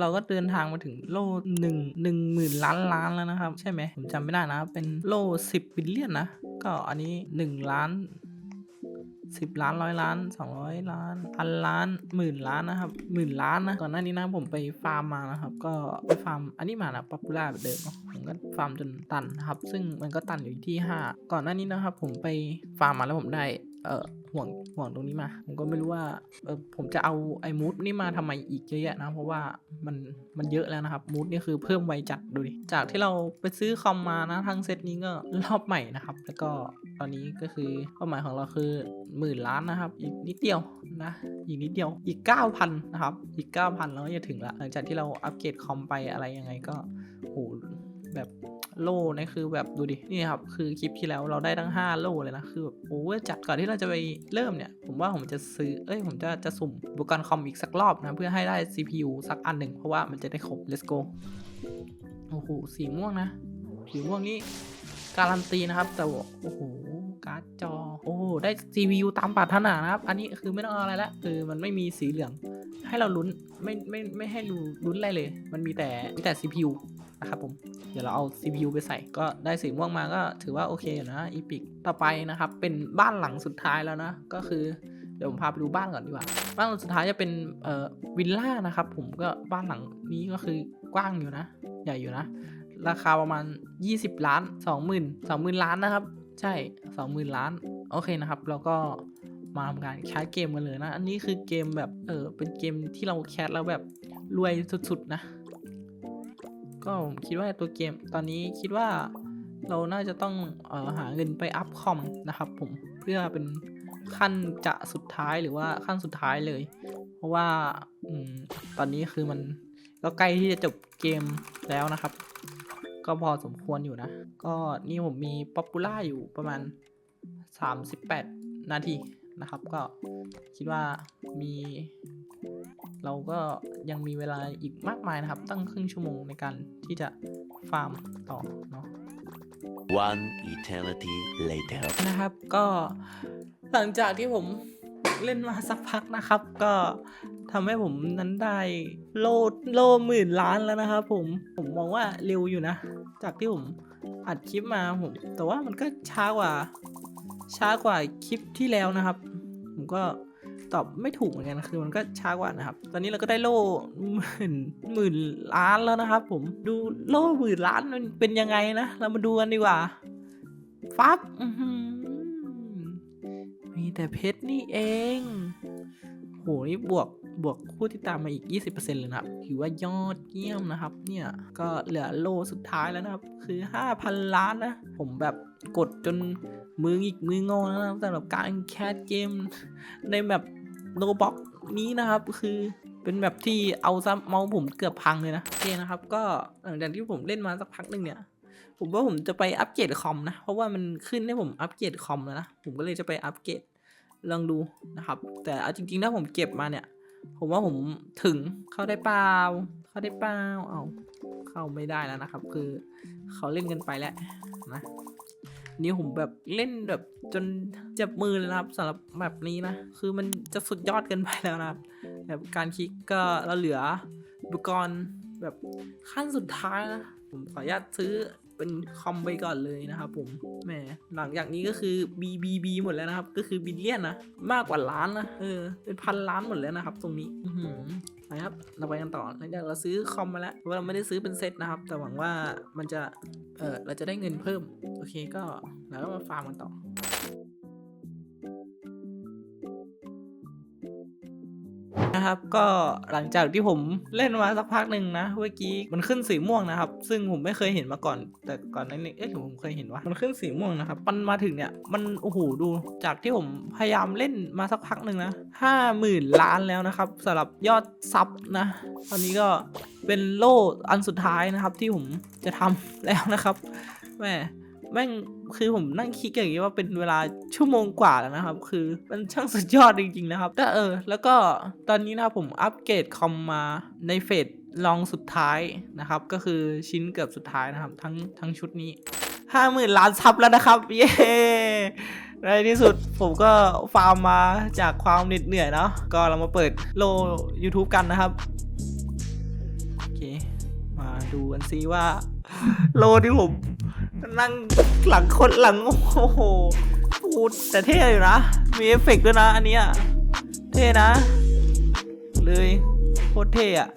เราก็เดินทางมาถึงโลหนึ่งหนึ่งหมื่นล้านล้านแล้วนะครับ ใช่ไหมผมจำไม่ได้นะ เป็นโลสิบบิลเลียนนะ ก็อันนี้หนึ่งล้านสิบล้านร้อยล้านสองร้อยล้านพันล้านหมื่นล้านนะครับหมื่นล้านนะก่อนหน้านี้นะผมไปฟาร์มมานะครับ ก็ไปฟาร์มอันนี้มานะป๊อปปูล่าแบบเดิมเนาะผมก็ฟาร์มจนตันครับ ซึ่งมันก็ตันอยู่ที่ห้าก่อนหน้านี้นะครับ ผมไปฟาร์มมาแล้วผมได้ เอ่อห่วงห่วงตรงนี้มา ผมก็ไม่รู้ว่าเออผมจะเอาไอ้มูดนี่มาทำไมอีกเยอะแยะนะ เพราะว่ามันมันเยอะแล้วนะครับมูดนี่คือเพิ่มไวจัดดูดิจากที่เราไปซื้อคอมมานะทั้งเซตนี้ก็รอบใหม่นะครับ แล้วก็ตอนนี้ก็คือเป้าหมายของเราคือหมื่นล้านนะครับ อีกนิดเดียวนะอีกนิดเดียวอีก 9,000 นะครับ อีก 9,000 แล้วจะถึงละหลังจากที่เราอัปเกรดคอมไปอะไรยังไงก็โห โล่นี่คือแบบดูดิ นี่ครับ คือคลิปที่แล้วเราได้ทั้ง 5 โล่เลยนะ คือแบบโอ้จัดก่อนที่เราจะไปเริ่มเนี่ย ผมว่าผมจะซื้อ เอ้ย ผมจะจะสุ่มอุปกรณ์คอมอีกสักรอบนะ เพื่อให้ได้ CPU สักอันหนึ่งเพราะว่ามันจะได้ครบ let's go โอ้โห สีม่วงนะ สีม่วงนี่การันตีนะครับ แต่ว่าโอ้โหการ์ดจอ โอ้โหได้ CPU ตามปรารถนานะครับ อันนี้คือไม่ต้องอะไรละคือมันไม่มีสีเหลือง ให้เราลุ้นไม่ไม่ไม่ให้ลุ้นอะไรเลย มันมีแต่มีแต่ CPU นะครับผม เดี๋ยวเราเอา CPU ไปใส่ก็ได้สีม่วงมาก็ถือว่าโอเคอยู่นะอีพิกต่อไปนะครับ เป็นบ้านหลังสุดท้ายแล้วนะ ก็คือเดี๋ยวผมพาไปดูบ้านก่อนดีกว่า บ้านหลังสุดท้ายจะเป็นเอ่อวิลล่านะครับผมก็บ้านหลังนี้ก็คือกว้างอยู่นะ ใหญ่อยู่นะ ราคาประมาณ 20 ล้าน 20,000 20,000 ล้านนะครับ ใช่ 20,000 ล้าน โอเคนะครับเราก็มาทำการแคสเกมกันเลยนะ อันนี้คือเกมแบบ เออเป็นเกมที่เราแคสแล้วแบบรวยสุดๆนะ ก็ผมคิดว่าตัวเกมตอนนี้คิดว่าเราน่าจะต้องออหาเงินไปอัพคอมนะครับผมเพื่อเป็นขั้นจะสุดท้ายหรือว่าขั้นสุดท้ายเลย เพราะว่าอตอนนี้คือมันก็ใกล้ที่จะจบเกมแล้วนะครับ ก็พอสมควรอยู่นะ ก็นี่ผมมีป๊อปปูล่าอยู่ประมาณ 38 นาทีนะครับ ก็คิดว่ามี เราก็ยังมีเวลาอีกมากมายนะครับ ตั้งครึ่งชั่วโมงในการที่จะฟาร์มต่อเนาะ One eternity later. นะครับก็หลังจากที่ผมเล่นมาสักพักนะครับ ก็ทำให้ผมนั้นได้โลโลหมื่นล้านแล้วนะครับผมผมมองว่าเร็วอยู่นะ จากที่ผมอัดคลิปมาผม แต่ว่ามันก็ช้ากว่า ช้ากว่าคลิปที่แล้วนะครับ ผมก็ ตอบไม่ถูกเหมือนกันคือมันก็ช้ากว่านะครับ ตอนนี้เราก็ได้โล่หมื่นหมื่นล้านแล้วนะครับ ผมดูโล่หมื่นล้านมันเป็นยังไงนะ เรามาดูกันดีกว่าฟับมีแต่เพชรนี่เองโหนี่บวกบวกผู้ที่ตามมาอีก 20%เลยนะครับ ถือว่ายอดเยี่ยมนะครับ เนี่ยก็เหลือโลสุดท้ายแล้วนะครับ คือ 5,000 ล้านนะ ผมแบบกดจนมืออีกมืองอแล้วนะครับสำหรับการแคสเกมในแบบ โนบ็อกนี้นะครับคือเป็นแบบที่เอาซ้ำเมาส์ผมเกือบพังเลยนะโอเคนะครับ ก็หลังจากที่ผมเล่นมาสักพักหนึ่งเนี่ย ผมว่าผมจะไปอัปเกรดคอมนะเพราะว่ามันขึ้นให้ผมอัปเกรดคอมแล้วนะผมก็เลยจะไปอัปเกรดลองดูนะครับ แต่เอาจริงๆถ้าผมเก็บมาเนี่ย ผมว่าผมถึงเข้าได้เปล่าเข้าได้เปล่าเอาเข้าไม่ได้แล้วนะครับ คือเขาเล่นกันไปแล้วนะ นี่ผมแบบเล่นแบบจนเจ็บมือเลยนะครับสำหรับแบบนี้นะ คือมันจะสุดยอดเกินไปแล้วนะครับแบบการคลิกก็เราเหลืออุปกรณ์แบบขั้นสุดท้ายนะ ผมขออนุญาตซื้อ เป็นคอมไปก่อนเลยนะครับผมแหมหลังจากนี้ก็คือ B B B หมดแล้วนะครับ ก็คือบิลเลียนนะมากกว่าล้านนะเออเป็นพันล้านหมดแล้วนะครับ ตรงนี้อืไปครับเราไปกันต่อหลังจากเราซื้อคอมมาแล้วเราะว่าเราไม่ได้ซื้อเป็นเซตนะครับ แต่หวังว่ามันจะเออเราจะได้เงินเพิ่ม โอเคก็เราก็มาฟาร์มกันต่อ นะครับ ก็หลังจากที่ผมเล่นมาสักพักหนึ่งนะเมื่อกี้มันขึ้นสีม่วงนะครับ ซึ่งผมไม่เคยเห็นมาก่อน แต่ก่อนนั้นเอ๊ะหรือผมเคยเห็นว่ามันขึ้นสีม่วงนะครับมันมาถึงเนี่ยมันโอ้โหดูจากที่ผมพยายามเล่นมาสักพักหนึ่งนะห้าหมื่นล้านแล้วนะครับสำหรับยอดซับนะตอนนี้ก็เป็นโล่อันสุดท้ายนะครับที่ผมจะทำแล้วนะครับแม่ แม่งคือผมนั่งคิดอย่างนี้ว่าเป็นเวลาชั่วโมงกว่าแล้วนะครับ คือมันช่างสุดยอดจริงๆนะครับแต่เออ แล้วก็ตอนนี้นะครับผมอัปเกรดคอมมาในเฟสลองสุดท้ายนะครับ ก็คือชิ้นเกือบสุดท้ายนะครับ ทั้งทั้งชุดนี้ห้าหมื่นล้านซับแล้วนะครับ เย้ในที่สุดผมก็ฟาร์มมาจากความเหน็ดเหนื่อยเนาะก็เรามาเปิดโล YouTube กันนะครับ มาดูกันซิว่า โลที่ผมนั่งหลังคนหลัง โอ้โหพูดแต่เท่อยู่นะ มีเอฟเฟกต์ด้วยนะ อันเนี้ยเท่นะ เลยโคตรเท่อะ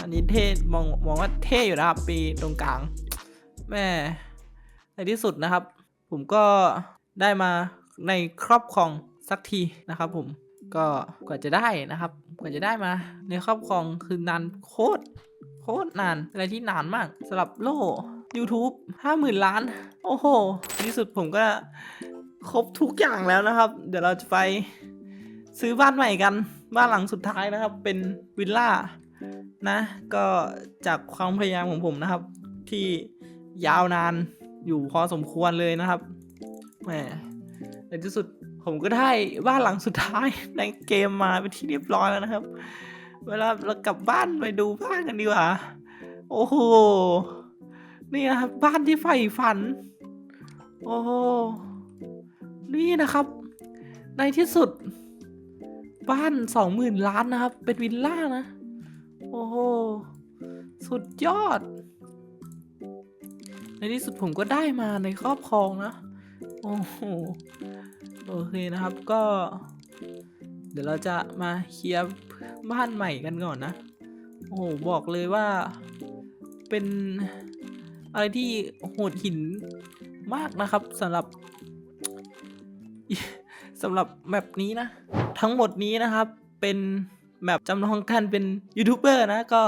อันนี้เท่มองมองว่าเท่อยู่นะครับ ปีตรงกลางแม่ในที่สุดนะครับ ผมก็ได้มาในครอบครองสักทีนะครับ ผมก็กว่าจะได้นะครับ กว่าจะได้มาในครอบครองคือนานโคตร โคตรนาน อะไรที่นานมากสำหรับโล่ YouTube 50,000 ล้าน โอ้โห ที่สุดผมก็ครบทุกอย่างแล้วนะครับ เดี๋ยวเราจะไปซื้อบ้านใหม่กัน บ้านหลังสุดท้ายนะครับ เป็นวิลล่านะ ก็จากความพยายามของผมนะครับ ที่ยาวนานอยู่พอสมควรเลยนะครับแหมในที่สุดผมก็ได้บ้านหลังสุดท้ายในเกมมาเป็นที่เรียบร้อยแล้วนะครับ เวลาเรากลับบ้านไปดูบ้านกันดีกว่า โอ้โห นี่นะครับบ้านที่ใฝ่ฝัน โอ้โห นี่นะครับ ในที่สุด บ้านสองหมื่นล้านนะครับ เป็นวิลล่านะ โอ้โห สุดยอด ในที่สุดผมก็ได้มาในครอบครองนะ โอ้โห โอเคนะครับก็ เดี๋ยวเราจะมาเคลียร์ บ้านใหม่กันก่อนนะ โอ้โห บอกเลยว่าเป็นอะไรที่โหดหินมากนะครับสำหรับสำหรับแมปนี้นะ ทั้งหมดนี้นะครับเป็นแมปจำลองการเป็นยูทูบเบอร์นะก็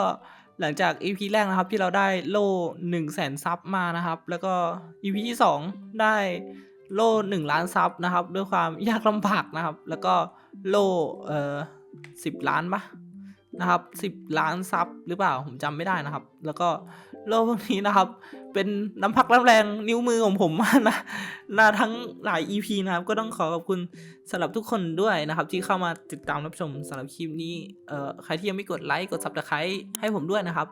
หลังจาก EP แรกนะครับที่เราได้โล่1 0 0 0 0แสนซับมานะครับ แล้วก็ EP ที่ 2 ได้โล่1ล้านซับนะครับ ด้วยความยากลำบากนะครับ แล้วก็โล่เอ่อ 10 ล้านปะนะครับ 10 ล้านซับหรือเปล่าผมจำไม่ได้นะครับ แล้วก็โล่พวกนี้นะครับ เป็นน้ำพักน้ำแรงนิ้วมือของผมมากนะนาทั้งหลาย EP นะครับ ก็ต้องขอขอบคุณสำหรับทุกคนด้วยนะครับ ที่เข้ามาติดตามรับชมสำหรับคลิปนี้เอ่อใครที่ยังไม่กดไลค์กด subscribe ให้ผมด้วยนะครับ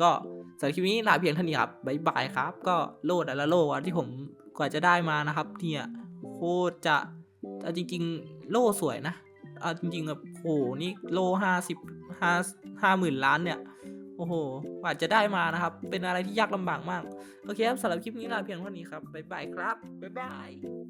ก็สำหรับคลิปนี้ลาเพียงเท่านี้ครับบ๊ายบายครับ ก็โลดแต่ละโลอะที่ผมกว่าจะได้มานะครับ เนี่ยโคตรจะเอาจริงๆ โล่สวยนะ อาจริงๆแบบโหนี่โลห้าสิบห้าห้าหมื่นล้านเนี่ย โอ้โหกว่าจะได้มานะครับ เป็นอะไรที่ยากลำบากมาก โอเคครับสำหรับคลิปนี้ลาเพียงเท่านี้ครับ บ๊ายบายครับ บ๊ายบาย